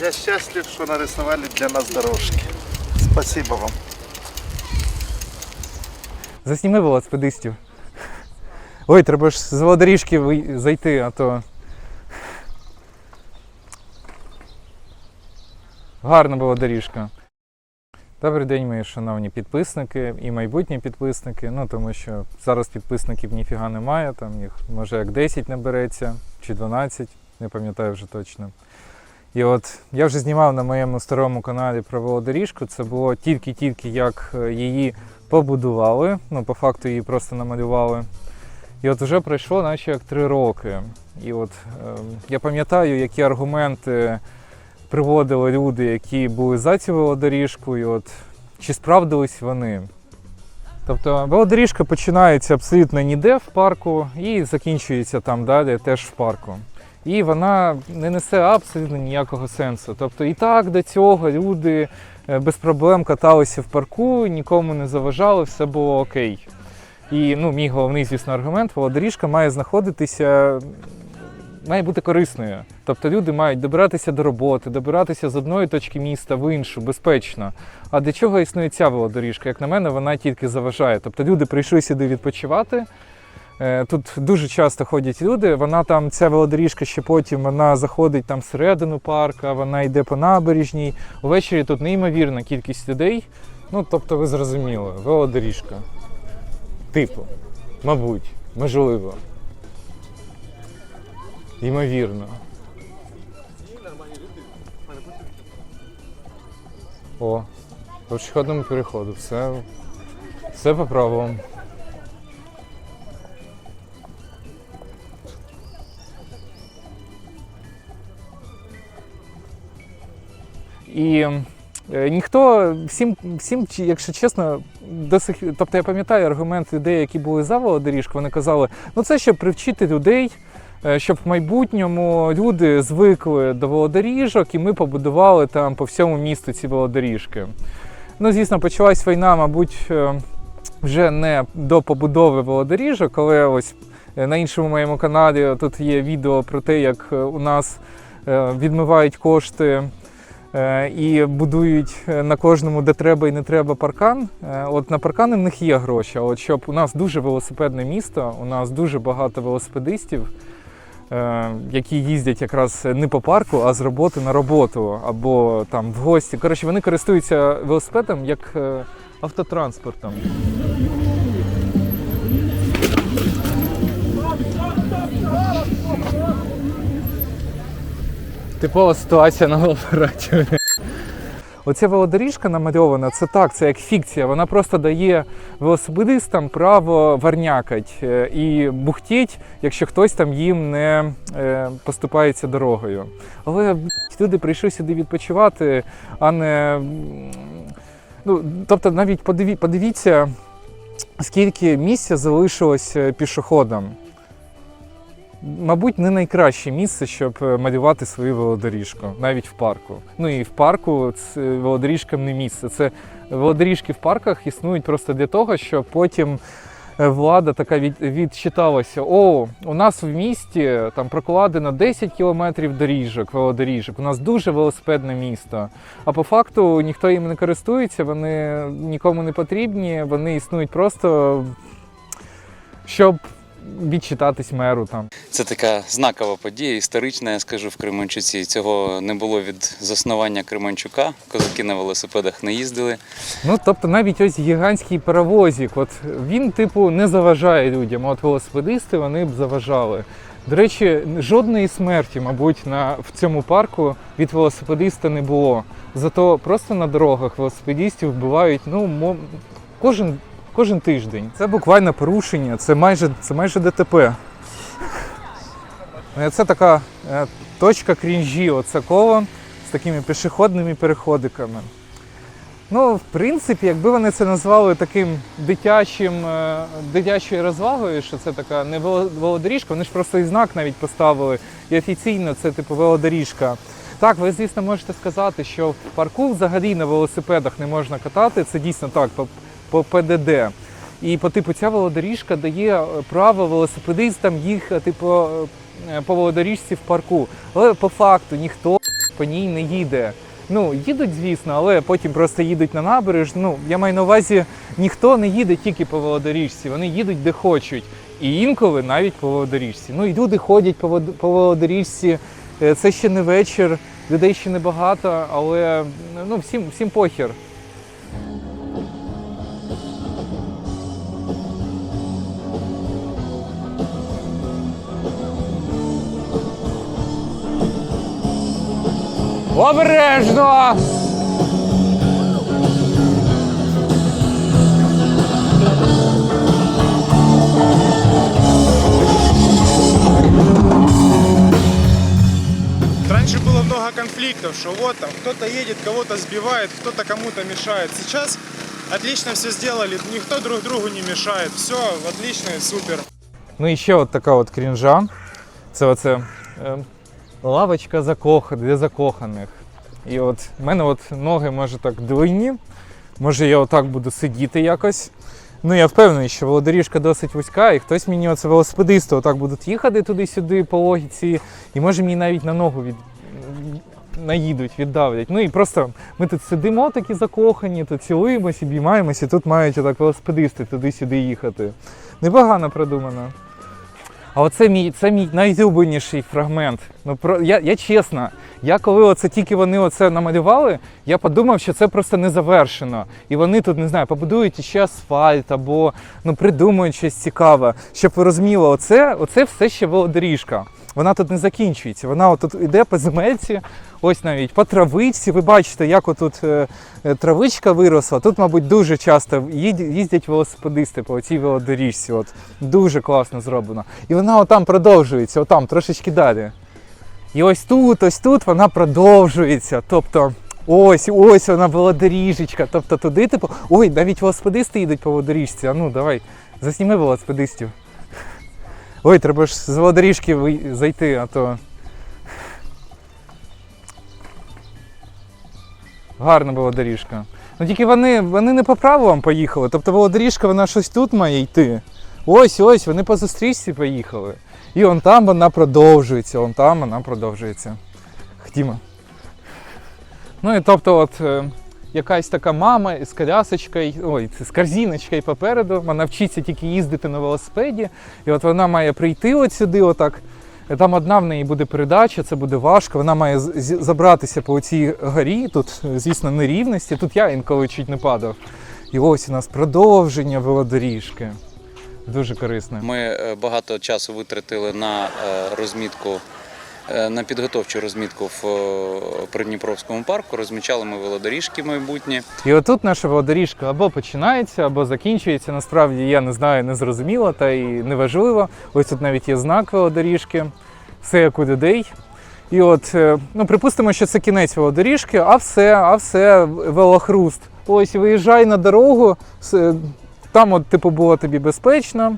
Я счастлив, что нарисовали для нас дорожки. Спасибо вам. Засніми велосипедистів. Ой, треба ж з велодоріжки зайти, а то. Гарна була доріжка. Добрий день, мої шановні підписники і майбутні підписники. Ну тому що зараз підписників ніфіга немає, там їх може як 10 набереться, чи 12, не пам'ятаю вже точно. І от я вже знімав на моєму старому каналі про велодоріжку. Це було тільки-тільки як е, її побудували. Ну, по факту її просто намалювали. І от вже пройшло наче як три роки. І от е, я пам'ятаю, які аргументи приводили люди, які були за цю велодоріжку, і от чи справдились вони. Тобто велодоріжка починається абсолютно ніде в парку і закінчується там далі теж в парку. І вона не несе абсолютно ніякого сенсу. Тобто і так до цього люди е, без проблем каталися в парку, нікому не заважали, все було окей. І ну, мій головний, звісно, аргумент, велодоріжка має знаходитися, має бути корисною. Тобто люди мають добиратися до роботи, добиратися з одної точки міста в іншу безпечно. А для чого існує ця велодоріжка? Як на мене, вона тільки заважає. Тобто люди прийшли сюди відпочивати. Е, Тут дуже часто ходять люди. Вона там, ця велодоріжка ще потім вона заходить там всередину парка, вона йде по набережній. Увечері тут неймовірна кількість людей. Ну, тобто, ви зрозуміли, велодоріжка. Типу, мабуть, можливо. Ймовірно. О, по пішохідному переходу. Все, все по. І е, ніхто всім, всім, якщо чесно, до сих тобто я пам'ятаю аргумент людей, які були за велодоріжку, вони казали, ну це щоб привчити людей, е, щоб в майбутньому люди звикли до велодоріжок, і ми побудували там по всьому місту ці велодоріжки. Ну, звісно, почалась війна, мабуть, е, вже не до побудови велодоріжок, але ось на іншому моєму каналі тут є відео про те, як у нас відмивають кошти і будують е, на кожному, де треба і не треба паркан. Е, От на паркани в них є гроші. От щоб у нас дуже велосипедне місто, у нас дуже багато велосипедистів, е, які їздять якраз не по парку, а з роботи на роботу або там в гості. Коротше, вони користуються велосипедом як е, автотранспортом. Типова ситуація на велопараді. Оця велодоріжка намальована, це так, це як фікція. Вона просто дає велосипедистам право варнякать е, і бухтіть, якщо хтось там їм не е, поступається дорогою. Але люди прийшли сюди відпочивати, а не. Ну, тобто, навіть подиві, подивіться, скільки місця залишилось е, пішоходам. Мабуть, не найкраще місце, щоб е, малювати свою велодоріжку, навіть в парку. Ну і в парку це велодоріжкам не місце. Це велодоріжки в парках існують просто для того, щоб потім е, влада така від, відчиталася: о, у нас в місті там прокладено 10 кілометрів доріжок, велодоріжок. У нас дуже велосипедне місто. А по факту ніхто їм не користується, вони нікому не потрібні, вони існують просто, щоб відчитатись меру там. Це така знакова подія, історична, я скажу в Кременчуці. Цього не було від заснування Кременчука. Козаки на велосипедах не їздили. Ну, тобто навіть ось гігантський паровозик, от він, типу, не заважає людям, от велосипедисти вони б заважали. До речі, жодної смерті, мабуть, на, в цьому парку від велосипедиста не було. Зато просто на дорогах велосипедистів вбивають ну, мо- кожен, кожен тиждень. Це буквально порушення, це майже, це майже ДТП. Е, Це така е, точка крінжі, оце коло з такими пішохідними переходиками. Ну, в принципі, якби вони це назвали таким дитячим, е, дитячою розвагою, що це така не вело- велодоріжка, вони ж просто і знак навіть поставили. І офіційно це типу велодоріжка. Так, ви, звісно, можете сказати, що в парку взагалі на велосипедах не можна катати. Це дійсно так, по, по ПДД. І по типу ця велодоріжка дає право велосипедистам їхати по, е, по велодоріжці в парку. Але по факту ніхто по ній не їде. Ну, їдуть, звісно, але потім просто їдуть на набережну. Ну, я маю на увазі, ніхто не їде тільки по велодоріжці, вони їдуть де хочуть. І інколи навіть по велодоріжці. Ну і люди ходять по, по. Е, Це ще не вечір, людей ще небагато, але ну, всім, всім похір. Обережно! Раньше было много конфликтов, что вот там кто-то едет, кого-то сбивает, кто-то кому-то мешает. Сейчас отлично все сделали, никто друг другу не мешает. Все отлично и супер. Ну і ще от така от крінжа. Це оце лавочка закох... для закоханих. І от в мене от ноги може так длинні. Може я отак буду сидіти якось. Ну я впевнений, що велодоріжка досить вузька, і хтось мені оце велосипедисти отак будуть їхати туди-сюди по логіці, і може мені навіть на ногу від... наїдуть, віддавлять. Ну і просто ми тут сидимо такі закохані, тут цілуємось, обіймаємось, і тут мають отак велосипедисти туди-сюди їхати. Непогано продумано. А оце мій, це мій найлюбленіший фрагмент. Ну, про, я, я чесно, я коли оце тільки вони оце намалювали, я подумав, що це просто не завершено. І вони тут, не знаю, побудують ще асфальт або ну, придумають щось цікаве. Щоб ви розуміли, оце, оце все ще велодоріжка. Вона тут не закінчується. Вона тут іде по земельці, ось навіть по травичці. Ви бачите, як отут е, е, травичка виросла. Тут, мабуть, дуже часто їздять велосипедисти по цій велодоріжці. От дуже класно зроблено. І вона отам продовжується, отам трошечки далі. І ось тут, ось тут вона продовжується. Тобто, ось, ось вона велодоріжечка. Тобто туди, типу, ой, навіть велосипедисти їдуть по велодоріжці. А ну давай, засніми велосипедистів. Ой, треба ж з велодоріжки зайти, а то. Гарна велодоріжка. Ну тільки вони, вони не по правилам поїхали. Тобто велодоріжка вона щось тут має йти. Ось ось, вони по зустрічці поїхали. І он там вона продовжується, он там вона продовжується. Ходімо. Ну і тобто, от е, якась така мама з колясочкою, ой, з корзиночкою попереду, вона вчиться тільки їздити на велосипеді. І от вона має прийти от сюди, отак. Там одна в неї буде передача, це буде важко. Вона має забратися по цій горі. Тут, звісно, нерівності. Тут я інколи чуть не падав. І ось у нас продовження велодоріжки. Дуже корисне. Ми е, багато часу витратили на е, розмітку, на підготовчу розмітку в е, Придніпровському парку. Розмічали ми велодоріжки майбутні. І отут наша велодоріжка або починається, або закінчується. Насправді я не знаю, не зрозуміло, та і неважливо. Ось тут навіть є знак велодоріжки, все як у людей. І от, е, ну припустимо, що це кінець велодоріжки, а все, а все велохруст. Ось виїжджай на дорогу, там, от, типу, було тобі безпечно.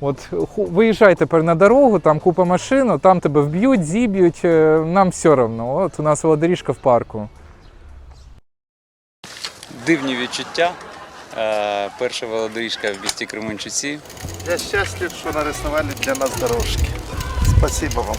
От виїжджай тепер на дорогу, там купа машин, там тебе вб'ють, зіб'ють. е, Нам все одно. От у нас велодоріжка в парку. Дивні відчуття. Е, Перша велодоріжка в місті Кременчуці. Я щаслив, що нарисували для нас дорожки. Спасибо вам.